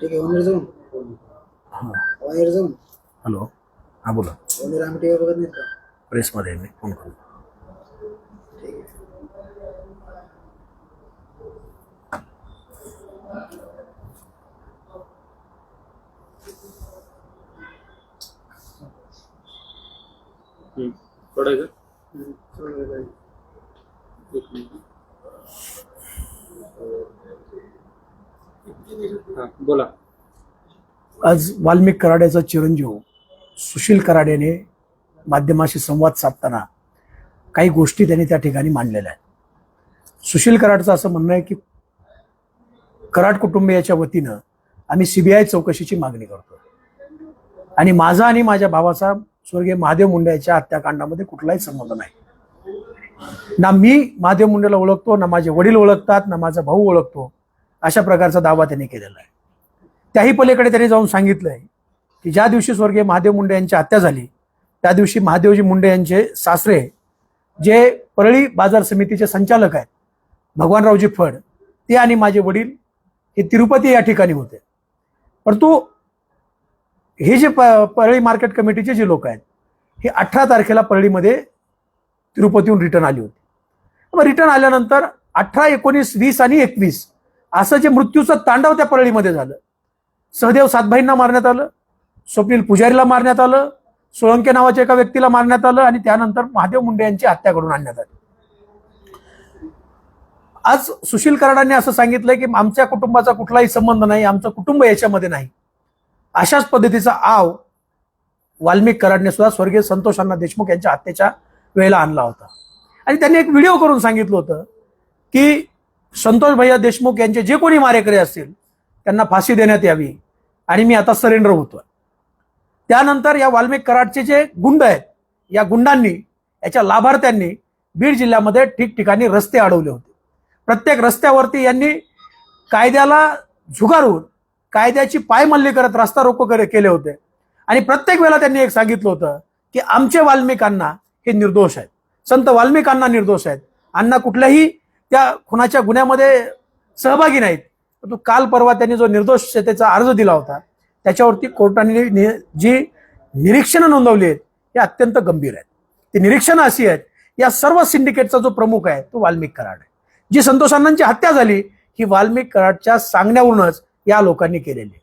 ठीक आहे ओनर जाऊन हॅलो हां बोला ओनर बघत नाहीत का प्रेसमध्ये मी फोन करू बोला. आज वाल्मिक कराड्याचा चिरंजीव सुशील कराड्याने माध्यमाशी संवाद साधताना काही गोष्टी त्यांनी त्या ठिकाणी मांडलेल्या आहेत. सुशील कराडचं असं म्हणणं आहे की कराड कुटुंबियाच्या वतीनं आम्ही सीबीआय चौकशीची मागणी करतो आणि माझा आणि माझ्या भावाचा स्वर्गीय महादेव मुंडे याच्या हत्याकांडामध्ये कुठलाही संबंध नाही. ना मी महादेव मुंडेला ओळखतो ना माझे वडील ओळखतात ना माझा भाऊ ओळखतो. अशा प्रकारचा दावा त्यांनी केलेला आहे. त्याही पलीकडे त्यांनी जाऊन सांगितलंय की ज्या दिवशी स्वर्गीय महादेव मुंडे यांची हत्या झाली त्या दिवशी महादेवजी मुंडे यांचे सासरे जे परळी बाजार समितीचे संचालक आहेत भगवानरावजी फड ते आणि माझे वडील हे तिरुपती या ठिकाणी होते. परंतु हे जे प परळी मार्केट कमिटीचे जे लोक आहेत हे अठरा तारखेला परळीमध्ये तिरुपतीहून रिटर्न आली होती. मग रिटर्न आल्यानंतर अठरा एकोणीस वीस आणि एकवीस असं जे मृत्यूचं तांडव त्या परळीमध्ये झालं. सहदेव सातभाईंना मारण्यात आलं स्वप्नील पुजारीला मारण्यात आलं सोळंके नावाच्या एका व्यक्तीला मारण्यात आलं आणि त्यानंतर महादेव मुंडे यांची हत्या करून आणण्यात आली. आज सुशील कराडांनी असं सांगितलंय की आमच्या कुटुंबाचा कुठलाही संबंध नाही आमचं कुटुंब याच्यामध्ये नाही. अशाच पद्धतीचा आव वाल्मिक कराडने सुद्धा स्वर्गीय संतोष देशमुख यांच्या हत्येच्या वेळेला आणला होता. आणि त्यांनी एक व्हिडिओ करून सांगितलं होतं की संतोष भैया देशमुख यांचे जे कोणी मारेकरी असतील त्यांना फाशी देण्यात यावी आणि मी आता सरेंडर होतोय. त्यानंतर या वाल्मिक कराडचे जे गुंड आहेत या गुंडांनी याच्या लाभार्थ्यांनी बीड जिल्ह्यामध्ये ठिकठिकाणी रस्ते अडवले होते. प्रत्येक रस्त्यावरती यांनी कायद्याला झुगारून कायद्याची पायमल्ली करत रस्ता रोको केले होते. आणि प्रत्येक वेळेला त्यांनी एक सांगितलं होतं की आमचे वाल्मिकांना हे निर्दोष आहेत. संत वाल्मिकांना निर्दोष आहेत. अण्णा कुठल्याही त्या खुनाच्या गुन्ह्यामध्ये सहभागी नाहीत. परंतु काल परवा त्यांनी जो निर्दोषतेचा अर्ज दिला होता त्याच्यावरती कोर्टाने नि- जी निरीक्षणं नोंदवली आहेत हे अत्यंत गंभीर आहेत. ती निरीक्षणं अशी आहेत या सर्व सिंडिकेटचा जो प्रमुख आहे तो वाल्मिक कराड आहे. जी संतोष अण्णांची हत्या झाली ही वाल्मिक कराडच्या सांगण्यावरूनच या लोकांनी केलेली आहे.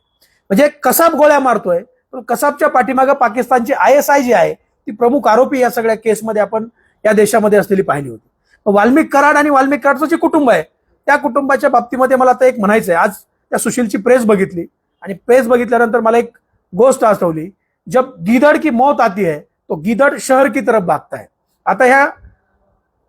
म्हणजे कसाब गोळ्या मारतोय पण कसाबच्या पाठीमागं पाकिस्तानची आय एस आय जी आहे ती प्रमुख आरोपी या सगळ्या केसमध्ये आपण या देशामध्ये असलेली पाहिली होती. वाल्मिक कराड आणि वाल्मिक कराडचं जे कुटुंब आहे त्या कुटुंबाच्या बाबतीमध्ये मला आता एक म्हणायचं आहे आज त्या सुशीलची प्रेस बघितली आणि प्रेस बघितल्यानंतर मला एक गोष्ट आठवली. जब गिदड़ की मौत आती है तो गिदड़ शहर की तरफ भागताय. आता ह्या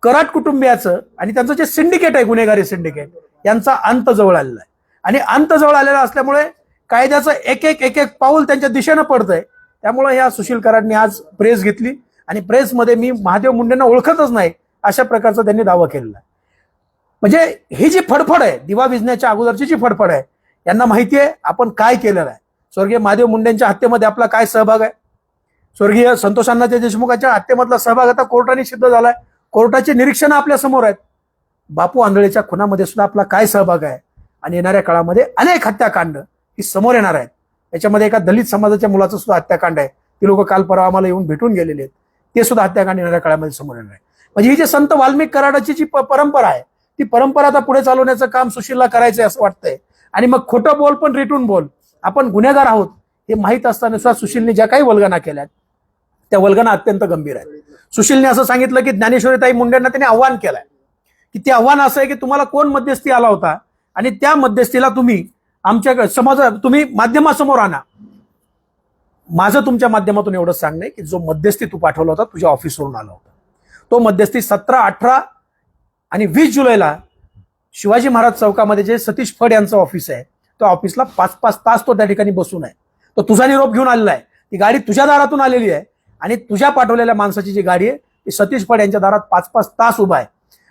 कराड कुटुंबियाचं आणि त्यांचं जे सिंडिकेट आहे गुन्हेगारी सिंडिकेट यांचा अंत जवळ आलेला आहे. आणि अंत जवळ आलेला असल्यामुळे कायद्याचं एक एक एक एक पाऊल त्यांच्या दिशेनं पडतंय. त्यामुळे ह्या सुशील कराडनी आज प्रेस घेतली आणि प्रेसमध्ये मी महादेव मुंडेंना ओळखतच नाही अशा प्रकारचा त्यांनी दावा केलेला आहे. म्हणजे ही जी फडफड आहे दिवा विजण्याच्या अगोदरची जी फडफड आहे यांना माहिती आहे आपण काय केलेलं आहे. स्वर्गीय महादेव मुंडेंच्या हत्येमध्ये आपला काय सहभाग आहे? स्वर्गीय संतोष अण्णाच्या देशमुखाच्या हत्येमधला सहभाग आता कोर्टाने सिद्ध झालाय. कोर्टाचे निरीक्षण आपल्यासमोर आहेत. बापू आंधळेच्या खुनामध्ये सुद्धा आपला काय सहभाग आहे? आणि येणाऱ्या काळामध्ये अनेक हत्याकांड ही समोर येणार आहेत. याच्यामध्ये एका दलित समाजाच्या मुलाचं सुद्धा हत्याकांड आहे. ती लोक काल परवा आम्हाला येऊन भेटून गेलेले आहेत. ते सुद्धा हत्याकांड येणाऱ्या काळामध्ये समोर येणार आहे. म्हणजे ही जी संत वाल्मिक कराडाची जी परंपरा आहे ती परंपरा आता पुढे चालवण्याचं काम सुशीलला करायचंय असं वाटतंय. आणि मग खोटं बोल पण रिटून बोल. आपण गुन्हेगार आहोत हे माहीत असताना सुद्धा सुशीलने ज्या काही वल्गना केल्यात त्या वल्गना अत्यंत गंभीर आहेत. सुशीलने असं सांगितलं की ज्ञानेश्वरीताई मुंडेंना त्यांनी आव्हान केलंय. की ते आव्हान असं आहे की तुम्हाला कोण मध्यस्थी आला होता? आणि त्या मध्यस्थीला तुम्ही आमच्या समाजा तुम्ही माध्यमासमोर आणा. माझं तुमच्या माध्यमातून एवढं सांगणं की जो मध्यस्थी तू पाठवला होता तुझ्या ऑफिसवरून आला होता. तो मध्यस्थी सतरा अठरा आणि वीस जुलैला शिवाजी महाराज चौकामध्ये जे सतीश फड यांचं ऑफिस आहे त्या ऑफिसला पाच पाच तास तो त्या ठिकाणी बसून आहे. तो तुझा निरोप घेऊन आलेला आहे. ती गाडी तुझ्या दारातून आलेली आहे आणि तुझ्या पाठवलेल्या माणसाची जी गाडी आहे ती सतीश फड यांच्या दारात पाच पाच तास उभा आहे.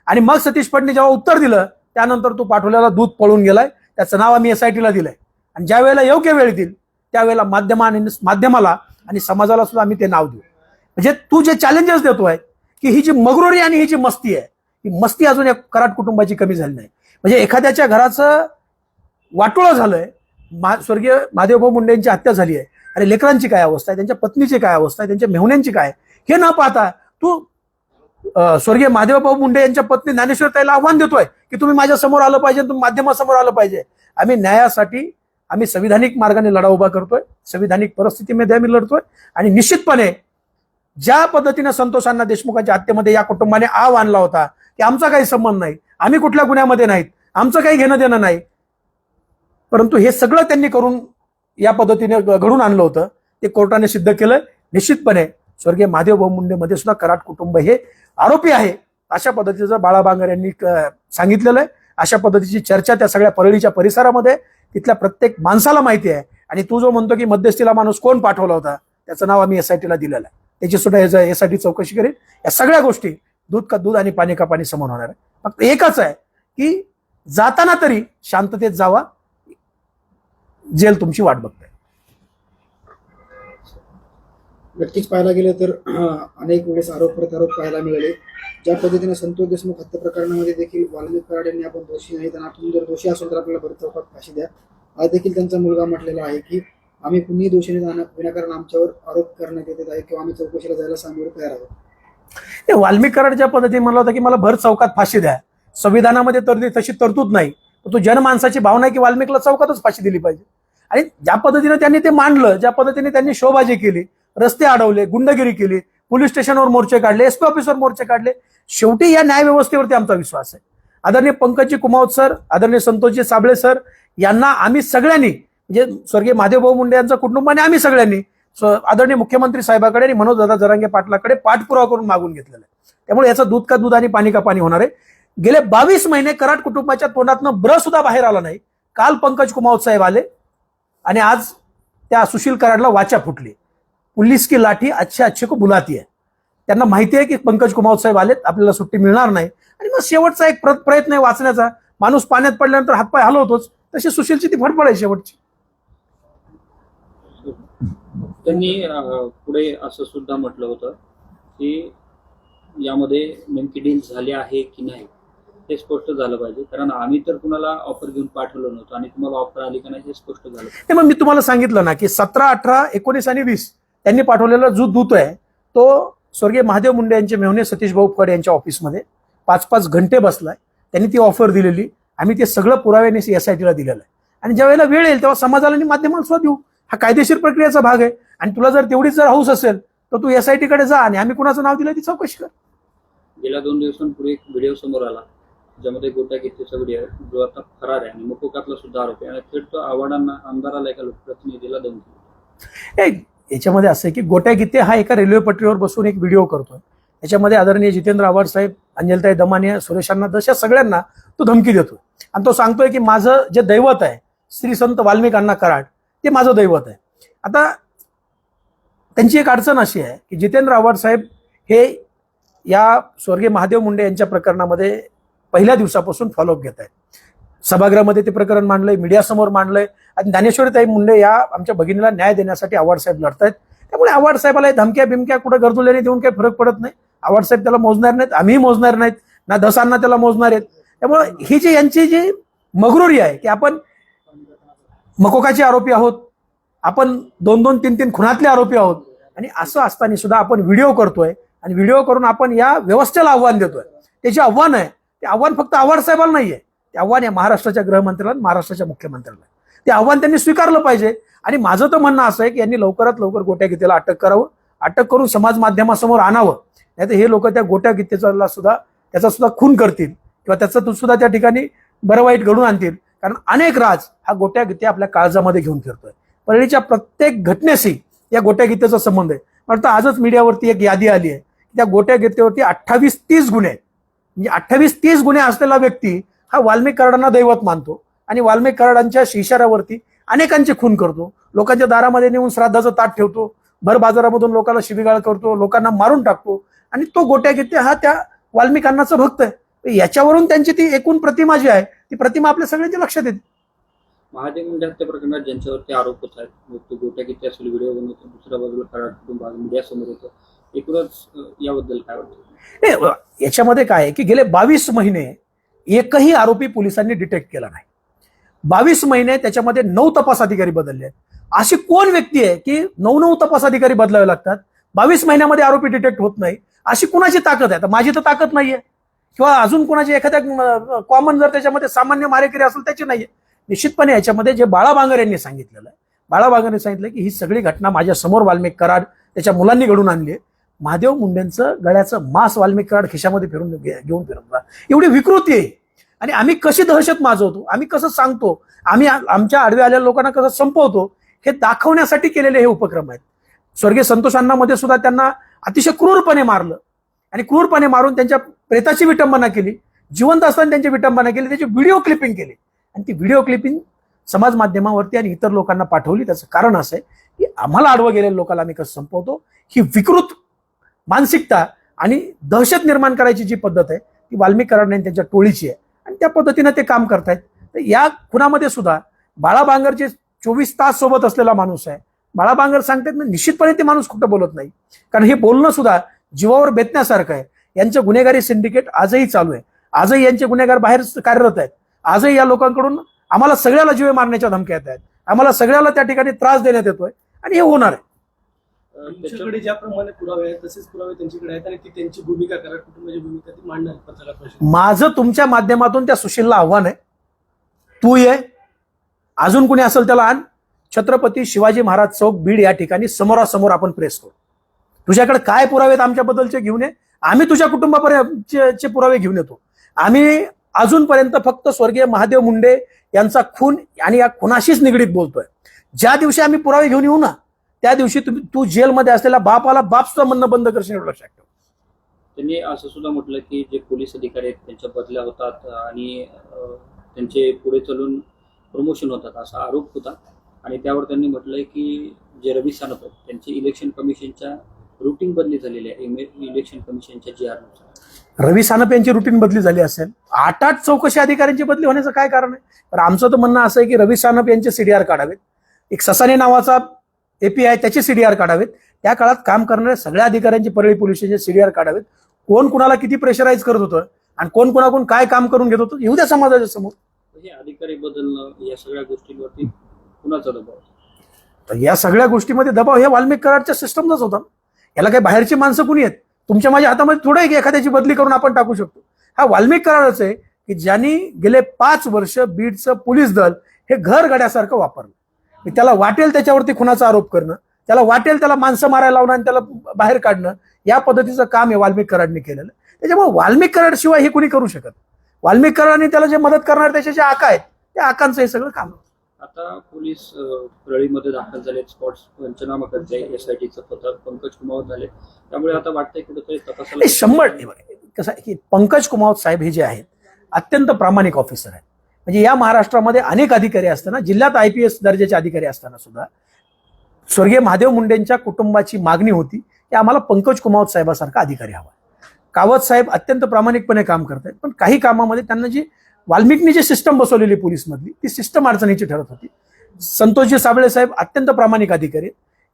आणि मग सतीश फडने जेव्हा उत्तर दिलं त्यानंतर तू पाठवलेला दूध पळून गेलाय त्याचं नाव आम्ही एस आय टीला दिलंय. आणि ज्या वेळेला योग्य वेळ येतील त्यावेळेला माध्यमाने माध्यमाला आणि समाजाला सुद्धा आम्ही ते नाव देऊ. म्हणजे तू जे चॅलेंजेस देतोय की ही जी मगरोरी आणि ही जी मस्ती आहे ही मस्ती अजून या कराड कुटुंबाची कमी झाली नाही. म्हणजे एखाद्याच्या घराचं वाटोळं झालंय मा स्वर्गीय महादेवभाऊ मुंडे यांची हत्या झाली आहे. अरे लेकरांची काय अवस्था आहे? त्यांच्या पत्नीची काय अवस्था आहे? त्यांच्या मेहुण्यांची काय हे न पाहता तू स्वर्गीय महादेवभाऊ मुंडे यांच्या पत्नी ज्ञानेश्वर ताईला आव्हान देतोय की तुम्ही माझ्यासमोर आलं पाहिजे तुम्ही माध्यमासमोर आलं पाहिजे. आम्ही न्यायासाठी आम्ही संविधानिक मार्गाने लढा उभा करतोय संविधानिक परिस्थितीमध्ये आम्ही लढतोय आणि निश्चितपणे ज्या पद्धतीने संतोषांना देशमुखांच्या हत्येमध्ये या कुटुंबाने आव आणला होता की आमचा काही संबंध नाही आम्ही कुठल्या गुन्ह्यामध्ये नाहीत आमचं काही घेणं देणं नाही. परंतु हे सगळं त्यांनी करून या पद्धतीने घडून आणलं होतं. ते कोर्टाने सिद्ध केलं. निश्चितपणे स्वर्गीय महादेव भाऊ मुंडे मध्ये सुद्धा कराड कुटुंब हे आरोपी आहे. अशा पद्धतीचं बाळा बांगर यांनी सांगितलेलं आहे. अशा पद्धतीची चर्चा त्या सगळ्या परळीच्या परिसरामध्ये. तिथल्या प्रत्येक माणसाला माहिती आहे. आणि तू जो म्हणतो की मध्यस्थीला माणूस कोण पाठवला होता त्याचं नाव आम्ही एसआयटीला दिलेलं आहे. त्याची सुद्धा एसआयटी चौकशी करेल या सगळ्या गोष्टी दूध का दूध आणि पाणी का पाणी समोर होणार आहे. फक्त एकच आहे की जाताना तरी शांततेत जावा. जेल तुमची वाट बघते नक्कीच पाहायला गेलं तर अनेक वेळेस आरोप प्रत्यारोप पाहायला मिळाले. ज्या पद्धतीने संतोष देशमुख हत्या प्रकरणामध्ये देखील वाल्मिक कराड यांनी आपण दोषी नाही त्यांना आपण जर दोषी असेल तर आपल्याला भर चौकात फाशी द्या. आज देखील त्यांचा मुलगा म्हटलेला आहे की आम्ही कुणीही दोषी जाणार विनाकारण आमच्यावर आरोप करण्यात येत आहे किंवा आम्ही चौकशीला जायला सामोरे तयार आहोत. ते वाल्मिक कराड ज्या पद्धतीने म्हणलं होतं की मला भर चौकात फाशी द्या. संविधानामध्ये तर तशी तरतूद नाही. तर तो जनमानसाची भावना आहे की वाल्मिकला चौकातच फाशी दिली पाहिजे. आणि ज्या पद्धतीने त्यांनी ते मांडलं ज्या पद्धतीने त्यांनी शोबाजी केली रस्ते अडवले गुंडगिरी केली पोलीस स्टेशनवर मोर्चे काढले एसपी ऑफिसवर मोर्चे काढले. शेवटी या न्यायव्यवस्थेवरती आमचा विश्वास आहे. आदरणीय पंकजी कुमावत सर आदरणीय संतोषजी साबळे सर यांना आम्ही सगळ्यांनी म्हणजे स्वर्गीय महादेवभाऊ मुंडे यांचं कुटुंबाने आम्ही सगळ्यांनी आदरणीय मुख्यमंत्री साहेबाकडे आणि मनोज दादा जरांगे पाटलाकडे पाठपुरावा करून मागून घेतलेला आहे. त्यामुळे याचं दूध का दूध आणि पाणी का पाणी होणार आहे? गेले बावीस महिने कराड कुटुंबाच्या तोंडातनं ब्र सुद्धा बाहेर आला नाही. काल पंकज कुमावत साहेब आले आणि आज त्या सुशील कराडला वाचा फुटली. पुलिस की लाठी अच्छे अच्छे को बुलाती आहे त्यांना माहिती आहे की पंकज कुमावत साहेब आलेत आपल्याला सुट्टी मिळणार नाही. आणि मग शेवटचा एक प्र- प्रयत्न आहे वाचण्याचा. माणूस पाण्यात पडल्यानंतर हातपाय हलवतोच. तशी सुशीलची ती फडफड आहे शेवटची. त्यांनी पुढे असं सुद्धा म्हटलं होतं की यामध्ये नेमकी डील झाली आहे की नाही हे स्पष्ट झालं पाहिजे. कारण आम्ही तर कुणाला ऑफर घेऊन पाठवलं नव्हतं आणि तुम्हाला ऑफर आली का नाही हे स्पष्ट झालं. ते मग मी तुम्हाला सांगितलं ना की सतरा अठरा एकोणीस आणि वीस त्यांनी पाठवलेला जो दूत आहे तो स्वर्गीय महादेव मुंडे यांचे मेहने सतीश भाऊ फड यांच्या ऑफिसमध्ये पाच पाच घंटे बसलाय. त्यांनी ती ऑफर दिलेली. आम्ही ते सगळं पुराव्याने एसआयटीला दिलेलं आहे. आणि ज्या वेळेला वेळ येईल तेव्हा समाजाला आणि माध्यमाला सुद्धा देऊ. हा कायदेशीर प्रक्रियेचा भाग आहे. आणि तुला जर तेवढीच जर हौस असेल तर तू एसआयटी कडे जा आणि आम्ही कुणाचं नाव दिलं ती चौकशी कर. गेल्या दोन दिवसांपूर्वी एक व्हिडिओ समोर आला. ज्यामध्ये गोट्या घेतल्याचा व्हिडिओ जो आता फरार आहे आणि मुकोकातला सुद्धा आरोप आहे. आणि थेट तो आव्हाडांना आमदाराला एका लोकप्रतिनिधीला ए, याच्यामध्ये असं आहे की गोट्या गीते हा एका रेल्वे पटरीवर बसून एक व्हिडिओ करतोय. याच्यामध्ये आदरणीय जितेंद्र आव्हाड साहेब अंजलताई दमाने सुरेशांना दशा सगळ्यांना तो धमकी देतो आणि तो सांगतोय की माझं जे दैवत आहे श्री संत वाल्मिकांना कराड ते माझं दैवत आहे. आता त्यांची एक अडचण अशी आहे की जितेंद्र आव्हाड साहेब हे या स्वर्गीय महादेव मुंडे यांच्या प्रकरणामध्ये पहिल्या दिवसापासून फॉलोअप घेत आहेत. सभागृहामध्ये ते प्रकरण मांडलंय मीडियासमोर मांडलंय. आणि ज्ञानेश्वरीताई मुंडे या आमच्या भगिनीला न्याय देण्यासाठी आव्हाड साहेब लढतायत. त्यामुळे आव्हाड साहेबाला हे धमक्या बिमक्या कुठं गरजुल्याने देऊन काही फरक पडत नाही. आव्हाड साहेब त्याला मोजणार नाहीत आम्ही मोजणार नाहीत. ना दसांना त्याला मोजणार आहेत. त्यामुळे ही जी यांची जी मगरुरी आहे की आपण मकोकाचे आरोपी आहोत आपण दोन दोन तीन तीन खुनातले आरोपी आहोत. आणि असं असताना सुद्धा आपण व्हिडिओ करतोय आणि व्हिडिओ करून आपण या व्यवस्थेला आव्हान देतोय. त्याचे आव्हान आहे ते आव्हान फक्त आव्हाड साहेबाला नाहीये. ते आव्हान आहे महाराष्ट्राच्या गृहमंत्र्याला महाराष्ट्राच्या मुख्यमंत्र्याला. ते आव्हान त्यांनी स्वीकारलं पाहिजे. आणि माझं तर म्हणणं असं आहे की यांनी लवकरात लवकर गोट्या गीतेला अटक करावं. अटक करून समाज माध्यमासमोर आणावं. नाही तर हे लोक त्या गोट्या गीतेचा सुद्धा त्याचा सुद्धा खून करतील. किंवा त्याचं सुद्धा त्या ठिकाणी बरं वाईट घडून आणतील. कारण अनेक राज हा गोट्या गीते आपल्या काळजामध्ये घेऊन फिरतोय. परळीच्या प्रत्येक घटनेशी या गोट्या गीतेचा संबंध आहे. मला तर आजच मीडियावरती एक यादी आली आहे. त्या गोट्या गीतेवरती अठ्ठावीस तीस गुन्हे आहेत. म्हणजे अठ्ठावीस तीस गुन्हे असलेला व्यक्ती हा वाल्मिक कराडांना दैवत मानतो आणि वाल्मिक कराडांच्या इशाऱ्यावरती अनेकांचे खून करतो. लोकांच्या दारामध्ये नेऊन श्राद्धाचं ताट ठेवतो. भर बाजारामधून लोकांना शिबिगाळ करतो लोकांना मारून टाकतो. आणि तो गोट्या गीते हा त्या वाल्मिकांनाचा भक्त आहे. याच्यावरून त्यांची ती एकूण प्रतिमा जी आहे ती प्रतिमा आपल्या सगळ्यांच्या लक्षात येते. महादेव मुंडे हत्या प्रकरणात ज्यांच्यावरती आरोप होत आहेत तो गोट्या किती असेल व्हिडिओ बनवतो दुसऱ्या बाजूला कराड कुटुंब मीडिया समोर येतं. एकूणच याबद्दल काय वाटतं? याच्यामध्ये काय आहे की गेले बावीस महिने एकही आरोपी पोलिसांनी डिटेक्ट केला नाही. बावीस महिने त्याच्यामध्ये नऊ तपास अधिकारी बदलले आहेत. अशी कोण व्यक्ती आहे की नऊ नऊ तपास अधिकारी बदलावे लागतात? बावीस महिन्यामध्ये आरोपी डिटेक्ट होत नाही. अशी कुणाची ताकद आहे? तर माझी तर ताकद नाहीये. किंवा अजून कोणाची एखाद्या कॉमन जर त्याच्यामध्ये सामान्य मारेकरी असेल त्याची नाहीये. निश्चितपणे याच्यामध्ये जे बाळा बांगर यांनी सांगितलेलं आहे बाळा बांगर यांनी सांगितलं की ही सगळी घटना माझ्यासमोर वाल्मिक कराड त्याच्या मुलांनी घडून आणली आहे. महादेव मुंडेंचं गळ्याचं मांस वाल्मिक कराड खिशामध्ये फिरून घे- घेऊन फिरून एवढी विकृती आहे. आणि आम्ही कशी दहशत माजवतो? आम्ही कसं सांगतो? आम्ही आमच्या आडवे आलेल्या लोकांना कसं संपवतो? हे दाखवण्यासाठी केलेले हे उपक्रम आहेत. स्वर्गीय संतोषांनामध्ये सुद्धा त्यांना अतिशय क्रूरपणे मारलं. आणि क्रूरपणे मारून त्यांच्या प्रेताची विटंबना केली. जिवंत असताना त्यांची विटंबना केली. त्याची व्हिडिओ क्लिपिंग केली. आणि ती व्हिडिओ क्लिपिंग समाज माध्यमावरती आणि इतर लोकांना पाठवली. त्याचं कारण असं आहे की आम्हाला आडवं गेलेल्या लोकांना आम्ही कसं संपवतो? ही विकृत मानसिकता आणि दहशत निर्माण करायची जी पद्धत आहे ती वाल्मिक कराड त्यांच्या टोळीची आहे. आणि त्या पद्धतीनं ते काम करतायत. तर या खुनामध्ये सुद्धा बाळा चोवीस तास सोबत असलेला माणूस आहे बाळा बांगर सांगतात ना निश्चितपणे ते माणूस खोटं बोलत नाही. कारण हे बोलणं सुद्धा जीवावर बेतण्यासारखं आहे. यांचं गुन्हेगारी सिंडिकेट आजही चालू आहे. आजही यांचे गुन्हेगार बाहेर कार्यरत आहेत. आजही या लोकांकडून आम्हाला सगळ्याला जीवे मारण्याच्या धमक्या येत आहेत. आम्हाला सगळ्याला त्या ठिकाणी त्रास देण्यात येतोय. आणि हे होणार आहे. तुमच्याकडे ज्याप्रमाणे पुरावे आहेत तसेच पुरावे त्यांच्याकडे आहेत आणि ती त्यांची भूमिका कराड कुटुंबाची भूमिका ती मांडणार पत्रकार माझं तुमच्या माध्यमातून त्या सुशीलला आव्हान आहे. तू ये. अजून कोणी असेल त्याला आण. छत्रपती शिवाजी महाराज चौक बीड या ठिकाणी समोरासमोर आपण प्रेस करू. तुझ्याकडे काय पुरावे आहेत आमच्याबद्दलचे घेऊन ये. आम्ही तुझ्या कुटुंबापर्यंतचे पुरावे घेऊन येतो. आम्ही अजूनपर्यंत फक्त स्वर्गीय महादेव मुंडे यांचा खून आणि या खुनाशीच निगडीत बोलतोय. ज्या दिवशी आम्ही पुरावे घेऊन येऊ ना त्या दिवशी तुम्ही तू जेलमध्ये असलेला बापाला बाप सुद्धा म्हणणं बंद करशील एवढं लक्षात ठेव. त्यांनी असं सुद्धा म्हटलं की जे पोलीस अधिकारी आहेत त्यांच्या बदल्या होतात आणि त्यांचे पुढे चालून प्रमोशन होतात असा आरोप होता. आणि त्यावर त्यांनी म्हटलंय की जे रवी सानप आहेत त्यांची इलेक्शन कमिशनच्या रुटीन बदली झालेली आहे. इलेक्शन कमिशनच्या जी आरनुसार रवी सानप यांची रुटीन बदली झाली असेल आठ आठ चौकशी अधिकाऱ्यांची बदली होण्याचं काय कारण आहे? तर आमचं तर म्हणणं असं आहे की रवी सानप यांचे सीडीआर काढावेत. एक ससाने नावाचा एपीआय त्याचे सीडीआर काढावेत. त्या काळात काम करणाऱ्या सगळ्या अधिकाऱ्यांची परळी पोलीस स्टेशन सीडीआर काढावेत. कोण कुणाला किती प्रेशराईज करत होतं आणि कोण कुणाकडून काय काम करून घेत होतं येऊ द्या समाजाच्या समोर. हे अधिकारी बदलणं या सगळ्या गोष्टींवरती कुणाचा दबाव? तर या सगळ्या गोष्टीमध्ये दबाव हे वाल्मिक कराडच्या सिस्टमचाच होता. याला काही बाहेरची माणसं कुणी आहेत? तुमच्या माझ्या हातामध्ये थोडं आहे की एखाद्याची बदली करून आपण टाकू शकतो. हा वाल्मिक कराडच आहे की ज्यांनी गेले पाच वर्ष बीडचं पोलीस दल हे घर गड्यासारखं वापरलं. त्याला वाटेल त्याच्यावरती खुनाचा आरोप करणं त्याला वाटेल त्याला माणसं मारायला लावणं आणि त्याला बाहेर काढणं या पद्धतीचं काम हे वाल्मिक कराडने केलेलं त्याच्यामुळे वाल्मिक कराड शिवाय हे कुणी करू शकत वाल्मिक कराड आणि त्याला जे मदत करणार त्याचे जे आका आहेत त्या आकांचं हे सगळं काम आहे. आता पोलीस अं, परळीमध्ये दाखल झाले स्पॉट्स पंचनामा करते एस आय टीचं पथक पंकज कुमार झाले त्यामुळे आता वाटतंय कुठेतरी तपासाला शंभर नाही बघा. कसं आहे की पंकज कुमावत साहेब हे जे आहेत अत्यंत प्रामाणिक ऑफिसर आहेत म्हणजे या महाराष्ट्रामध्ये अनेक अधिकारी असताना जिल्ह्यात आय पी एस दर्जाचे अधिकारी असताना सुद्धा स्वर्गीय महादेव मुंडेंच्या कुटुंबाची मागणी होती की आम्हाला पंकज कुमावत साहेबासारखा अधिकारी हवा कावत साहेब अत्यंत प्रामाणिकपणे काम करत आहेत पण काही कामामध्ये त्यांना जी वाल्मिकनी जी सिस्टम बसवलेली पोलीसमधली ती सिस्टम अडचणीची ठरत होती. संतोषजी साबळे साहेब अत्यंत प्रामाणिक अधिकारी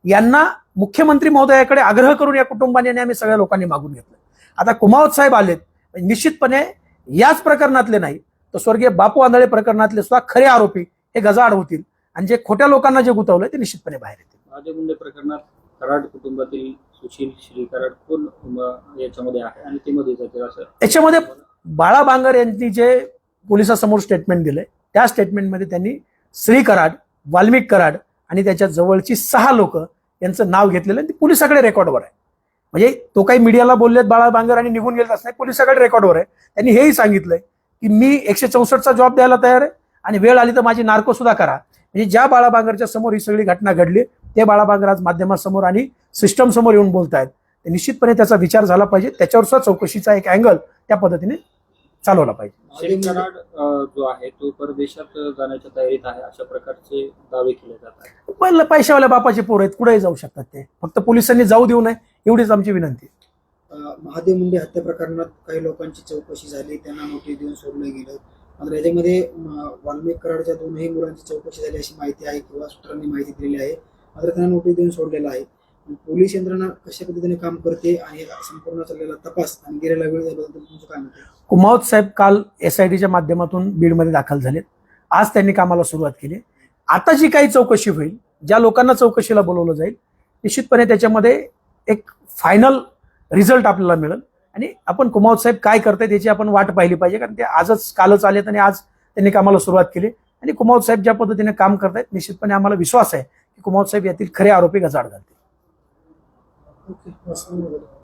यांना मुख्यमंत्री महोदयाकडे आग्रह करून या कुटुंबाने आणि आम्ही सगळ्या लोकांनी मागून घेतलं. आता कुमावत साहेब आलेत निश्चितपणे याच प्रकरणातले नाही तर स्वर्गीय बापू आंधळे प्रकरणातले सुद्धा खरे आरोपी हे गजाआड होतील. आणि जे खोट्या लोकांना जे गुतवलंय ते निश्चितपणे बाहेर येतील. महादेव मुंडे प्रकरणात कराड कुटुंबातील सुशील श्री कराड कोण याच्यामध्ये आहे? आणि ते मध्ये जातील असं? याच्यामध्ये बाळा बांगर यांनी जे पोलिसासमोर स्टेटमेंट दिलंय त्या स्टेटमेंटमध्ये त्यांनी श्री कराड वाल्मिक कराड आणि त्याच्या जवळची सहा लोक यांचं नाव घेतलेलं आहे. ते पोलिसाकडे रेकॉर्डवर आहे. म्हणजे तो काही मीडियाला बोललेत बाळा बांगर आणि निघून गेलेत असं नाही पोलिसाकडे रेकॉर्डवर आहे. त्यांनी हेही सांगितलंय की मी एकशे चौसष्टचा जॉब द्यायला तयार आहे आणि वेळ आली तर माझी नार्को सुद्धा करा. म्हणजे ज्या बाळा बांगरच्या समोर ही सगळी घटना घडली ते बाळा बांगर आज माध्यमासमोर आणि सिस्टम समोर येऊन बोलतायत. ते निश्चितपणे त्याचा विचार झाला पाहिजे. त्याच्यावर सुद्धा चौकशीचा एक अँगल त्या पद्धतीने चालवला पाहिजे. जो आहे तो परदेशात जाण्याच्या तयारीत आहे. अशा प्रकारचे दावे केले जात आहेत पहिलं पैशावाल्या बापाचे पोर आहेत. कुठेही जाऊ शकतात ते. फक्त पोलिसांनी जाऊ देऊ नये एवढीच आमची विनंती महादेव मुंडे हत्या प्रकरणात काही लोकांची चौकशी झाली त्यांना नोटीस देऊन सोडलं गेलं. मात्र याच्यामध्ये वाल्मिक कराडच्या दोनही मुलांची चौकशी झाली अशी माहिती आहे किंवा सूत्रांनी माहिती दिलेली आहे. मात्र त्यांना नोटीस देऊन सोडलेला आहे. पोलीस यंत्रणा कशा पद्धतीने काम करते आणि संपूर्ण चाललेला तपास आणि गेलेला वेळ याबद्दल तुमचं काय मत कुमावत साहेब काल एसआयटीच्या माध्यमातून बीडमध्ये दाखल झालेत. आज त्यांनी कामाला सुरुवात केली. आता जी काही चौकशी होईल ज्या लोकांना चौकशीला बोलवलं जाईल निश्चितपणे त्याच्यामध्ये एक फायनल रिझल्ट आपल्याला मिळेल. आणि आपण कुमावत साहेब काय करतायत याची आपण वाट पाहिली पाहिजे कारण ते आजच कालच आलेत आणि आज त्यांनी कामाला सुरुवात केली. आणि कुमावत साहेब ज्या पद्धतीने काम करतायत निश्चितपणे आम्हाला विश्वास आहे की कुमावत साहेब यातील खरे आरोपी गजाड घालतील. ओके